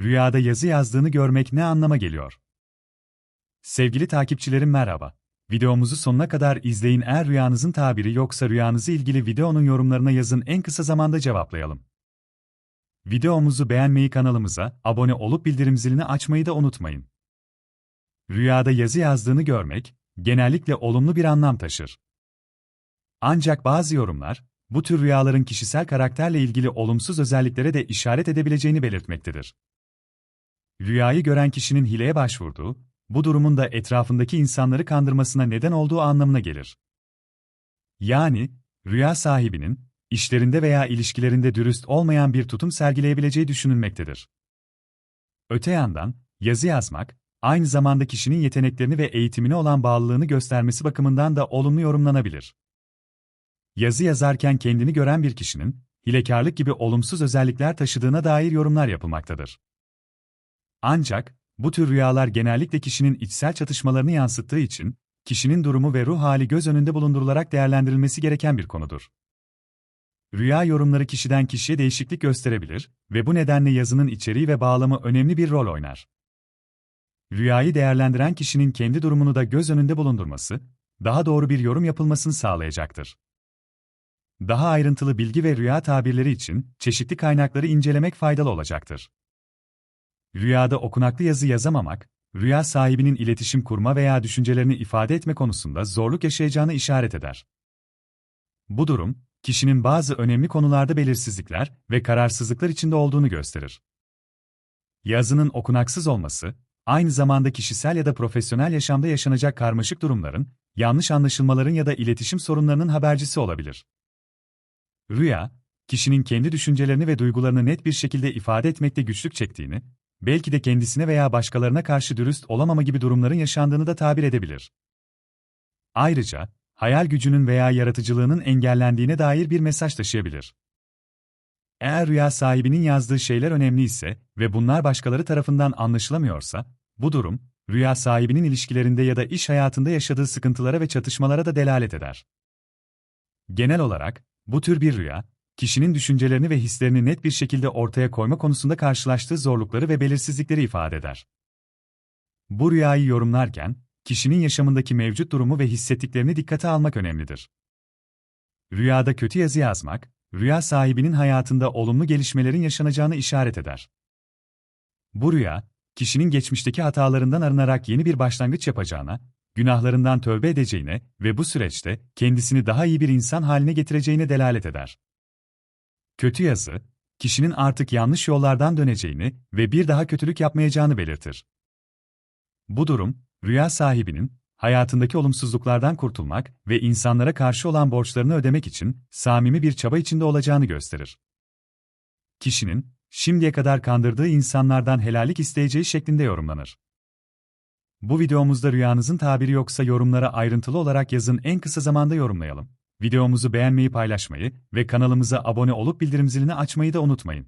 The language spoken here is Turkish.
rüyada yazı yazdığını görmek ne anlama geliyor? Sevgili takipçilerim merhaba. Videomuzu sonuna kadar izleyin eğer rüyanızın tabiri yoksa rüyanızı ilgili videonun yorumlarına yazın en kısa zamanda cevaplayalım. Videomuzu beğenmeyi kanalımıza, abone olup bildirim zilini açmayı da unutmayın. Rüyada yazı yazdığını görmek, genellikle olumlu bir anlam taşır. Ancak bazı yorumlar, bu tür rüyaların kişisel karakterle ilgili olumsuz özelliklere de işaret edebileceğini belirtmektedir. Rüyayı gören kişinin hileye başvurduğu, bu durumun da etrafındaki insanları kandırmasına neden olduğu anlamına gelir. Yani, rüya sahibinin, işlerinde veya ilişkilerinde dürüst olmayan bir tutum sergileyebileceği düşünülmektedir. Öte yandan, yazı yazmak, aynı zamanda kişinin yeteneklerini ve eğitimine olan bağlılığını göstermesi bakımından da olumlu yorumlanabilir. Yazı yazarken kendini gören bir kişinin, hilekarlık gibi olumsuz özellikler taşıdığına dair yorumlar yapılmaktadır. Ancak, bu tür rüyalar genellikle kişinin içsel çatışmalarını yansıttığı için, kişinin durumu ve ruh hali göz önünde bulundurularak değerlendirilmesi gereken bir konudur. Rüya yorumları kişiden kişiye değişiklik gösterebilir ve bu nedenle yazının içeriği ve bağlamı önemli bir rol oynar. Rüyayı değerlendiren kişinin kendi durumunu da göz önünde bulundurması, daha doğru bir yorum yapılmasını sağlayacaktır. Daha ayrıntılı bilgi ve rüya tabirleri için çeşitli kaynakları incelemek faydalı olacaktır. Rüyada okunaklı yazı yazamamak, rüya sahibinin iletişim kurma veya düşüncelerini ifade etme konusunda zorluk yaşayacağını işaret eder. Bu durum, kişinin bazı önemli konularda belirsizlikler ve kararsızlıklar içinde olduğunu gösterir. Yazının okunaksız olması, aynı zamanda kişisel ya da profesyonel yaşamda yaşanacak karmaşık durumların, yanlış anlaşılmaların ya da iletişim sorunlarının habercisi olabilir. Rüya, kişinin kendi düşüncelerini ve duygularını net bir şekilde ifade etmekte güçlük çektiğini, belki de kendisine veya başkalarına karşı dürüst olamama gibi durumların yaşandığını da tabir edebilir. Ayrıca, hayal gücünün veya yaratıcılığının engellendiğine dair bir mesaj taşıyabilir. Eğer rüya sahibinin yazdığı şeyler önemli ise ve bunlar başkaları tarafından anlaşılamıyorsa, bu durum, rüya sahibinin ilişkilerinde ya da iş hayatında yaşadığı sıkıntılara ve çatışmalara da delalet eder. Genel olarak, bu tür bir rüya, kişinin düşüncelerini ve hislerini net bir şekilde ortaya koyma konusunda karşılaştığı zorlukları ve belirsizlikleri ifade eder. Bu rüyayı yorumlarken, kişinin yaşamındaki mevcut durumu ve hissettiklerini dikkate almak önemlidir. Rüyada kötü yazı yazmak, rüya sahibinin hayatında olumlu gelişmelerin yaşanacağını işaret eder. Bu rüya, kişinin geçmişteki hatalarından arınarak yeni bir başlangıç yapacağına, günahlarından tövbe edeceğine ve bu süreçte kendisini daha iyi bir insan haline getireceğine delalet eder. Kötü yazı, kişinin artık yanlış yollardan döneceğini ve bir daha kötülük yapmayacağını belirtir. Bu durum, rüya sahibinin, hayatındaki olumsuzluklardan kurtulmak ve insanlara karşı olan borçlarını ödemek için samimi bir çaba içinde olacağını gösterir. Kişinin, şimdiye kadar kandırdığı insanlardan helallik isteyeceği şeklinde yorumlanır. Bu videomuzda rüyanızın tabiri yoksa yorumlara ayrıntılı olarak yazın en kısa zamanda yorumlayalım. Videomuzu beğenmeyi paylaşmayı ve kanalımıza abone olup bildirim zilini açmayı da unutmayın.